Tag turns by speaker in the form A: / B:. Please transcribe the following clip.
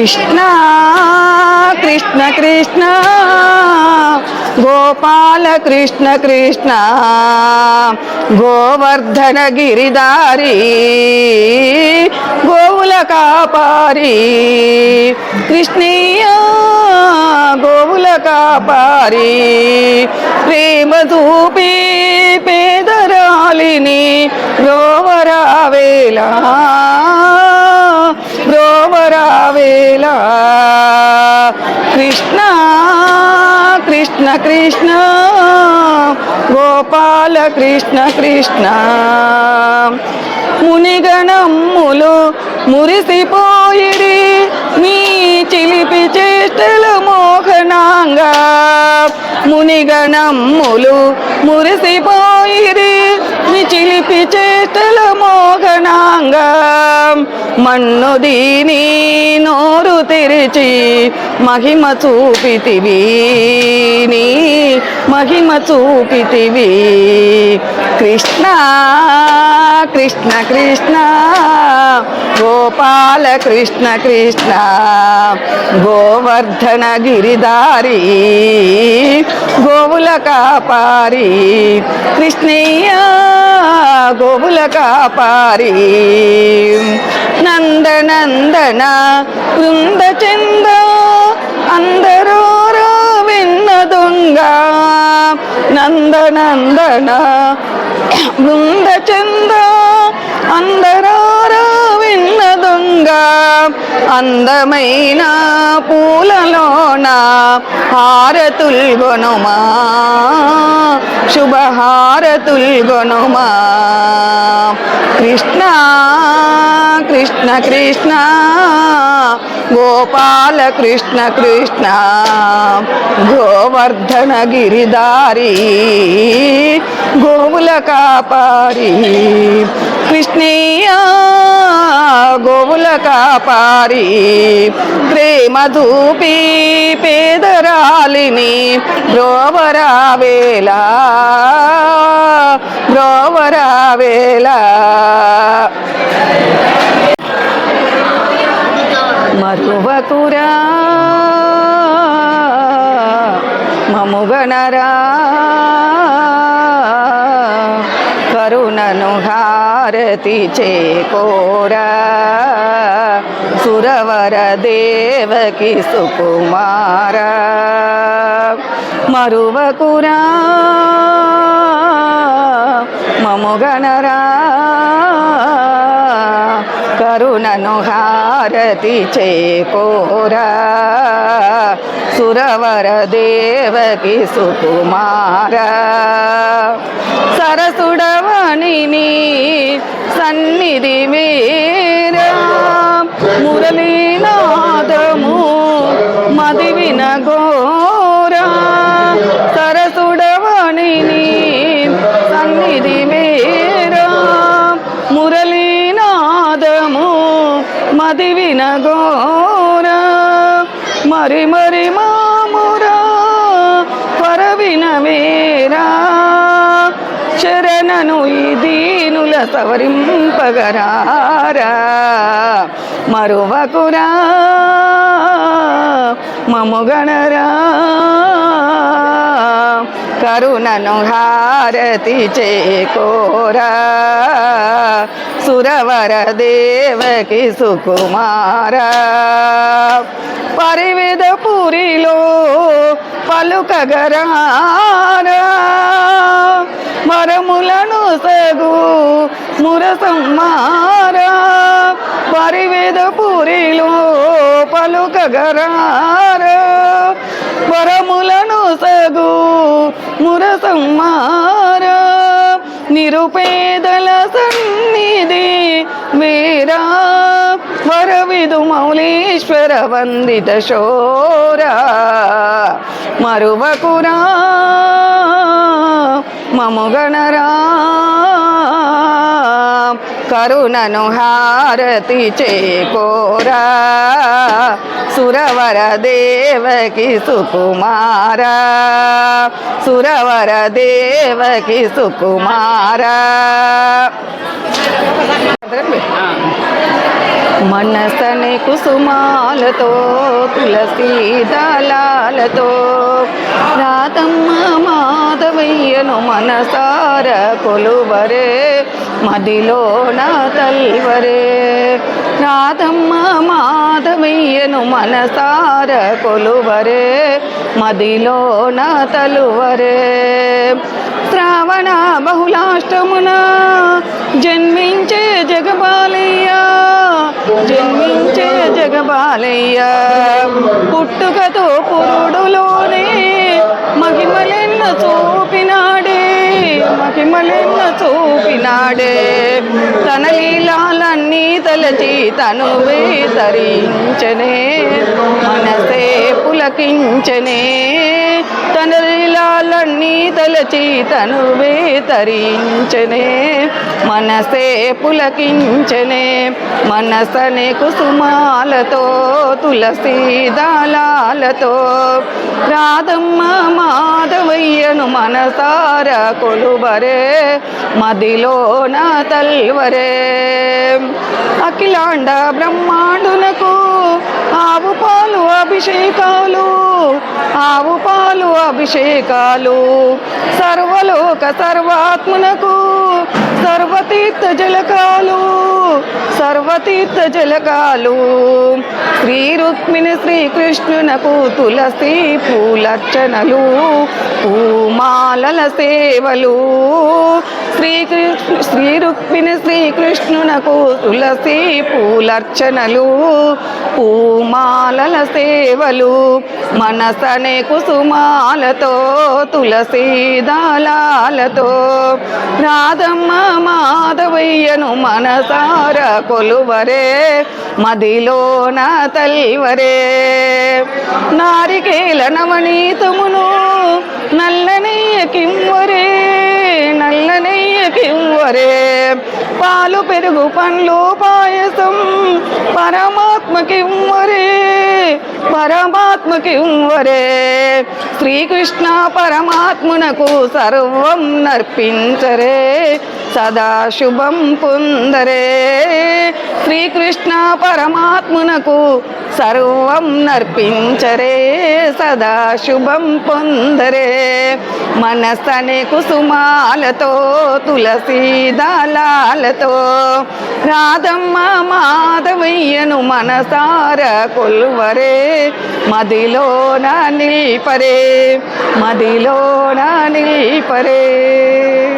A: కృష్ణ కృష్ణ కృష్ణ. గోపాల కృష్ణ కృష్ణ. గోవర్ధన గిరిదారి గోవుల కాపారి. కృష్ణీయ గోవుల కాపారి. ప్రేమ చూపి పేదరాలిని రోవరావేలా. కృష్ణ కృష్ణ కృష్ణ గోపాల కృష్ణ కృష్ణ. మునిగణమ్ములు మురిసిపోయిరి మీ చిలిపి చేష్టల మోహనాంగా. మునిగణమ్ములు మురిసిపోయిరి మీ చిలిపి చేష్టల మోహనాంగా. మన్ను దీని నోరు తెరిచి మహిమ చూపితివి. నీ మహిమ చూపితివి. కృష్ణ కృష్ణ కృష్ణ గోపాల కృష్ణ కృష్ణ గోవర్ధన గిరిదారి గోవుల కాపారి కృష్ణయ్య గోవుల కాపారి. నందనందన బృంద చంద అందరూ విన్న దొంగ నందనందన బృంద చంద అందరూ విన్న దొంగ అందమైన పూలలోన హారతుల్ గొనుమా శుభహారతుల్ గొనుమా కృష్ణ కృష్ణ కృష్ణ గోపాల కృష్ణ కృష్ణ గోవర్ధన గిరిదారి గోవుల కాపారి కృష్ణయ్య గోవుల కాపారి ప్రేమ దూపి పేదరాలిని బ్రోవరావేలా బ్రోవరావేలా మరువకురా మముగణరా కరుణను హారతి చేకోరా. సురవర దేవకి సుకుమార. మరువకురా. మముగణరా కరుణను హారతి చేకోరా సురవర దేవకి సుకుమార. సరసుడవని సన్నిధి మీరా. మురళీనాదము మదివిన గోరా సరసుడవనిని మరి మరి మామురా పరవిన మేరా. శరణను ఈ దీనుల సవరింపగరారా. మరువకురా మముగణరా కరుణను హారతి చేకోరా సురవర దేవకి సుకుమార. పరివిధ పురిలో పలుకగరారా. మరములను సగు మురసమ్మారా. పరివేద పురిలో పలుకగరారా. వరములను సగు మురసమ్మార నిరుపేదల సన్నిధి వీరా. వరవిదు మౌలీశ్వర వందిత శోరా మరువకురా మము గణరా కరుణను హారతి చేకోరా. సురవర దేవకి సుకుమార. సురవర దేవకి సుకుమార. మనసని కుసుమాలతో తులసీ దళాలతో రాధమ్మ మాధవయ్యను మనసార కొలువరే. మదిలో నా తల్వరే రాధమ్మ మాధవయ్యను మనసార కొలువరే. మదిలో నా తలువరే శ్రావణ బహుళాష్టమున జన్మించే జగబాలయ్య. జన్మించే జగబాలయ్య. పుట్టుకతో పురుడులోనే మహిమలెన్న చూ మహిమలెన్న చూపినాడే. తన లీలాలన్నీ తలచి తనువే తరించనే మనసే పులకించనే. తన లీలాలన్నీ చీతను వేతరించనే మనసే పులకించనే మనసనే కుసుమాలతో తులసి దళాలతో. రాధమ్మ మాధవయ్యను మనసార కొలువరే మదిలో నా తల్వరే. అఖిలాండ బ్రహ్మాండునకు ఆవు పాలు అభిషేకాలు ఆవు పాలు అభిషేకాలు. సర్వలోక సర్వాత్మునకు సర్వతీర్థ జలకాలు సర్వతీర్థ జలకాలు. శ్రీ రుక్మిణి శ్రీకృష్ణునకు తులసి పూలర్చనలు పూమాలల సేవలు. శ్రీకృష్ణ శ్రీ రుక్మిణి శ్రీకృష్ణునకు తులసి పూలర్చనలు పూమాలల సేవలు మనసనే కుసుమాలతో తులసీదాలతో రాధమ్మ మాధవయ్యను మనసార కొలువరే మదిలోన నా తల్వరే. నారికేల నవనీతమును నల్లనయ్య కింవరే నల్లనయ్య పాలు పెరుగు పండ్లు పాయసం. పరమాత్మకింవరే పరమాత్మకింవరే శ్రీకృష్ణ పరమాత్మునకు సర్వం నర్పించరే. సదా శుభం పొందరే. శ్రీకృష్ణ పరమాత్మునకు సర్వం నర్పించరే సదా శుభం పొందరే. మనసనే కుసుమాలతో తులసీదాలతో రాధమ్మ మాధవయ్యను మనసార కొల్వరే మదిలోన నిల్పరే మదిలోన నిల్పరే.